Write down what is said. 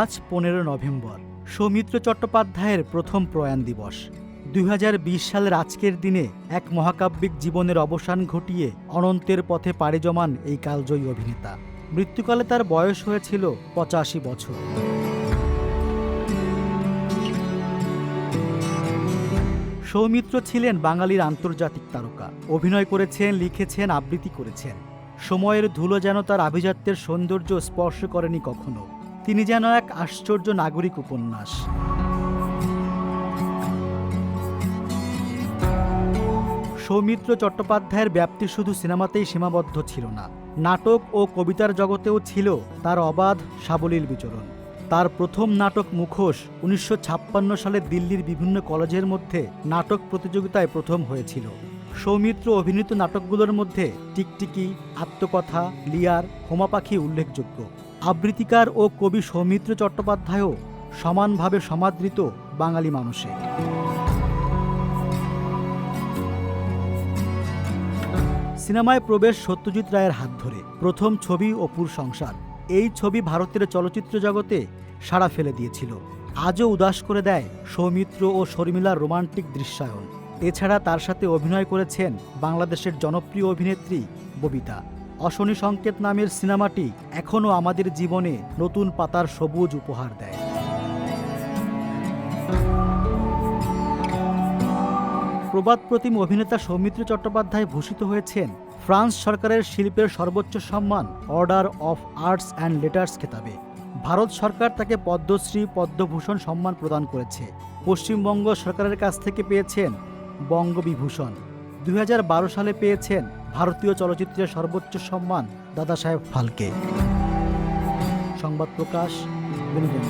আজ পনেরো নভেম্বর, সৌমিত্র চট্টোপাধ্যায়ের প্রথম প্রয়াণ দিবস। দু হাজার বিশ সালের আজকের দিনে এক মহাকাব্যিক জীবনের অবসান ঘটিয়ে অনন্তের পথে পাড়ি জমান এই কালজয়ী অভিনেতা। মৃত্যুকালে তার বয়স হয়েছিল পঁচাশি বছর। সৌমিত্র ছিলেন বাঙালির আন্তর্জাতিক তারকা। অভিনয় করেছেন, লিখেছেন, আবৃত্তি করেছেন। সময়ের ধুলো যেন তার আভিজাত্যের সৌন্দর্য স্পর্শ করেনি কখনো। তিনি যেন এক আশ্চর্য নাগরিক উপন্যাস। সৌমিত্র চট্টোপাধ্যায়ের ব্যাপ্তি শুধু সিনেমাতেই সীমাবদ্ধ ছিল না, নাটক ও কবিতার জগতেও ছিল তার অবাধ, সাবলীল বিচরণ। তার প্রথম নাটক মুখোশ উনিশশো ছাপ্পান্ন সালে দিল্লির বিভিন্ন কলেজের মধ্যে নাটক প্রতিযোগিতায় প্রথম হয়েছিল। সৌমিত্র অভিনীত নাটকগুলোর মধ্যে টিকটিকি, আত্মকথা, লিয়ার, হোমা পাখি উল্লেখযোগ্য। আবৃত্তিকার ও কবি সৌমিত্র চট্টোপাধ্যায়ও সমানভাবে সমাদৃত বাঙালি মানুষে। সিনেমায় প্রবেশ সত্যজিৎ রায়ের হাত ধরে প্রথম ছবি অপুর সংসার। এই ছবি ভারতের চলচ্চিত্র জগতে সাড়া ফেলে দিয়েছিল। আজও উদাস করে দেয় সৌমিত্র ও শর্মিলার রোমান্টিক দৃশ্যায়ন। এছাড়া তার সাথে অভিনয় করেছেন বাংলাদেশের জনপ্রিয় অভিনেত্রী ববিতা। অশনি সংকেত নামের সিনেমাটি এখনও আমাদের জীবনে নতুন পাতার সবুজ উপহার দেয়। প্রবাদ প্রতিম অভিনেতা সৌমিত্র চট্টোপাধ্যায় ভূষিত হয়েছেন ফ্রান্স সরকারের শিল্পের সর্বোচ্চ সম্মান order of arts and letters খেতাবে। ভারত সরকার তাকে পদ্মশ্রী, পদ্মভূষণ সম্মান প্রদান করেছে। পশ্চিমবঙ্গ সরকারের কাছ থেকে পেয়েছেন বঙ্গবিভূষণ। দু হাজার বারো সালে পেয়েছেন ভারতীয় চলচ্চিত্রের সর্বোচ্চ সম্মান দাদা সাহেব ফালকে সংবাদ প্রকাশ বিনোদন।